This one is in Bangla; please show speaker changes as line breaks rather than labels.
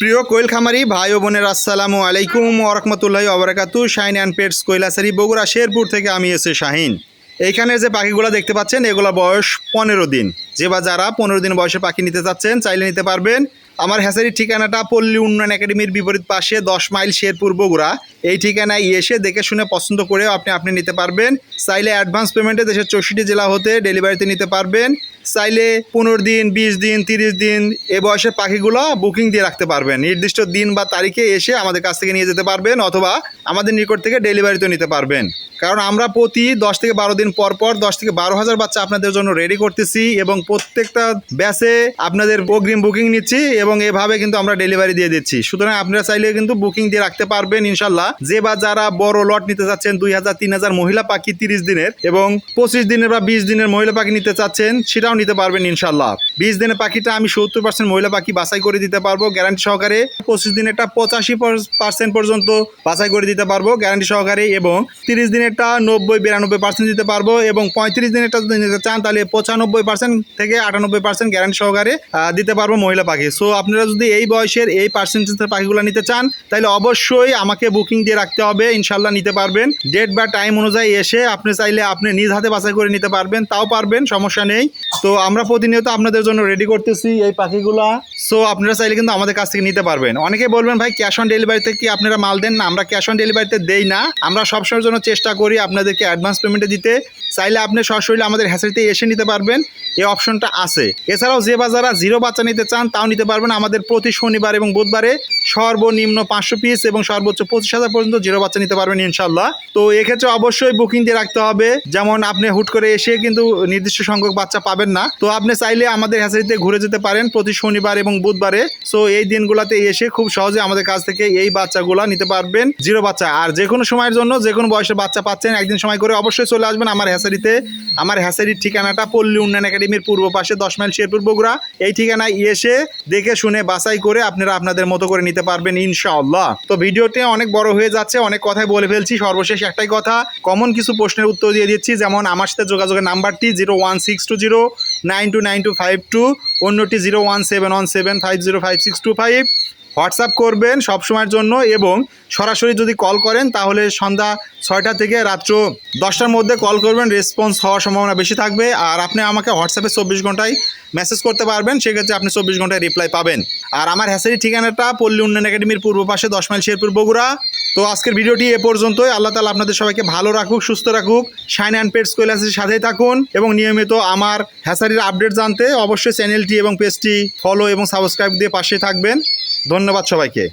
প্রিয় কোয়েল খামারি, ভাই ও বোনের আসসালামু আলাইকুম ওরহমতুল্লাহ অবরাকাতু শাহিন অ্যান্ড পেটস কৈলাসারি বগুড়া, শেরপুর থেকে আমি এসে শাহিন। এইখানে যে পাখিগুলো দেখতে পাচ্ছেন, এগুলো বয়স পনেরো দিন। যে বা যারা পনেরো দিন বয়সে পাখি নিতে চাচ্ছেন, চাইলে নিতে পারবেন। আমার হ্যাসারির ঠিকানাটা পল্লী উন্নয়ন একাডেমির বিপরীত পাশে দশ মাইল শেরপুর বগুড়া। এই ঠিকানায় এসে দেখে শুনে পছন্দ করে আপনি আপনি নিতে পারবেন। চাইলে অ্যাডভান্স পেমেন্টে দেশের চৌষট্টি জেলা হতে ডেলিভারিতে নিতে পারবেন। চাইলে পনেরো দিন, বিশ দিন, তিরিশ দিন এ বয়সের পাখিগুলো বুকিং দিয়ে রাখতে পারবেন। নির্দিষ্ট দিন বা তারিখে এসে আমাদের কাছ থেকে নিয়ে যেতে পারবেন অথবা আমাদের নিকট থেকে ডেলিভারিতেও নিতে পারবেন। কারণ আমরা প্রতি দশ থেকে বারো দিন পর পর দশ থেকে বারো হাজার বাচ্চা আপনাদের জন্য রেডি করতেছি এবং প্রত্যেকটা ব্যাচে আপনাদের অগ্রিম বুকিং নিচ্ছি এবং এভাবে কিন্তু আমরা ডেলিভারি দিয়ে দিচ্ছি। সুতরাং আপনারা চাইলে কিন্তু বুকিং দিয়ে রাখতে পারবেন ইনশাল্লাহ যে বা যারা বড় লট নিতে চাচ্ছেন, দুই হাজার, তিন হাজার মহিলা পাখি তিরিশ দিনের এবং পঁচিশ দিনের বা বিশ দিনের মহিলা পাখি নিতে চাচ্ছেন, সেটাও নিতে পারবেন ইনশাল্লাহ বিশ দিনের পাখিটা আমি সত্তর পার্সেন্ট মহিলা পাখি বাছাই করে দিতে পারব গ্যারান্টি সহকারে পঁচিশ দিনেরটা পঁচাশি পার্সেন্ট পর্যন্ত বাছাই করে দিতে পারব গ্যারান্টি সহকারে এবং তিরিশ দিনেরটা নব্বই, বিরানব্বই পার্সেন্ট দিতে পারব এবং পঁয়ত্রিশ দিনেরটা যদি নিতে চান, তাহলে পঁচানব্বই পার্সেন্ট থেকে আটানব্বই পার্সেন্ট গ্যারান্টি সহকারে দিতে পারব মহিলা পাখি। সো আপনারা যদি এই বয়সের এই পার্সেন্টেজের পাখিগুলো নিতে চান, তাহলে অবশ্যই আমাকে বুকিং দিয়ে রাখতে হবে ইনশাল্লাহ নিতে পারবেন। ডেট বা টাইম অনুযায়ী এসে আপনি চাইলে আপনি নিজ হাতে বাছাই করে নিতে পারবেন, তাও পারবেন, সমস্যা নেই। তো আমরা প্রতিনিয়ত আপনাদের জন্য রেডি করতেছি এই পাখিগুলা। সো আপনারা চাইলে কিন্তু আমাদের কাছ থেকে নিতে পারবেন। অনেকে বলবেন, ভাই ক্যাশ অন ডেলিভারিতে কি আপনারা মাল দেন? না, আমরা ক্যাশ অন ডেলিভারিতে দেই না। আমরা সবসময়ের জন্য চেষ্টা করি আপনাদেরকে অ্যাডভান্স পেমেন্টে দিতে। চাইলে আপনি সরাসরি আমাদের হ্যাসারিতে এসে নিতে পারবেন। এই অপশনটা আছে। এছাড়াও যে বাজারা জিরো বাচ্চা নিতে চান, তাও নিতে পারবেন আমাদের প্রতি শনিবার এবং বুধবারে। সর্বনিম্ন পাঁচশো পিস এবং সর্বোচ্চ পঁচিশ হাজার পর্যন্ত জিরো বাচ্চা নিতে পারবেন ইনশাল্লাহ তো এক্ষেত্রে অবশ্যই বুকিং দিয়ে রাখতে হবে। যেমন আপনি হুট করে এসে কিন্তু নির্দিষ্ট সংখ্যক বাচ্চা পাবেন না। তো আপনি চাইলে আমাদের হ্যাচারিতে ঘুরে যেতে পারেন প্রতি শনিবার এবং বুধবারে। সো এই দিনগুলোতে এসে খুব সহজে আমাদের কাছ থেকে এই বাচ্চাগুলো নিতে পারবেন। জিরো বাচ্চা। আর যে কোনো সময়ের জন্য, যে কোনো বয়সের বাচ্চা পাচ্ছেন, একদিন সময় করে অবশ্যই চলে আসবেন আমার হ্যাচারিতে। আমার হ্যাচারির ঠিকানাটা পল্লী উন্নয়ন একাডেমির পূর্ব পাশে দশ মাইল শেরপুর বগুড়া। এই ঠিকানায় এসে দেখে শুনে বাছাই করে আপনারা আপনাদের মতো করে নিতে পারবেন ইনশাআল্লাহ। তো ভিডিওতে অনেক বড় হয়ে যাচ্ছে, অনেক কথাই বলে ফেলছি। সর্বশেষ একটাই কথা, কমন কিছু প্রশ্নের উত্তর দিয়ে দিচ্ছি। যেমন আমার সাথে যোগাযোগের নাম্বারটি zero one six two zero nine two nine two five two অন্যটি zero one seven one seven five zero five six two five. WhatsApp করবেন সব সময়ের জন্য এবং সরাসরি যদি কল করেন তাহলে সন্ধ্যা ছয়টা থেকে রাত্র দশটার মধ্যে কল করবেন, রেসপন্স হওয়ার সম্ভাবনা বেশি থাকবে। আর আপনি আমাকে হোয়াটসঅ্যাপে চব্বিশ ঘন্টায় মেসেজ করতে পারবেন, সেক্ষেত্রে আপনি চব্বিশ ঘন্টায় রিপ্লাই পাবেন। আর আমার হ্যাসারি ঠিকানাটা পল্লী উন্নয়ন একাডেমির পূর্ব পাশে দশ মাইল শেরপুর বগুড়া। তো আজকের ভিডিওটি এ পর্যন্তই। আল্লাহ তালা আপনাদের সবাইকে ভালো রাখুক, সুস্থ রাখুক। শাইন অ্যান্ড পেটস কৈলাসের সাথেই থাকুন এবং নিয়মিত আমার হ্যাসারির আপডেট জানতে অবশ্যই চ্যানেলটি এবং পেজটি ফলো এবং সাবস্ক্রাইব দিয়ে পাশে থাকবেন। ধন্যবাদ সবাইকে।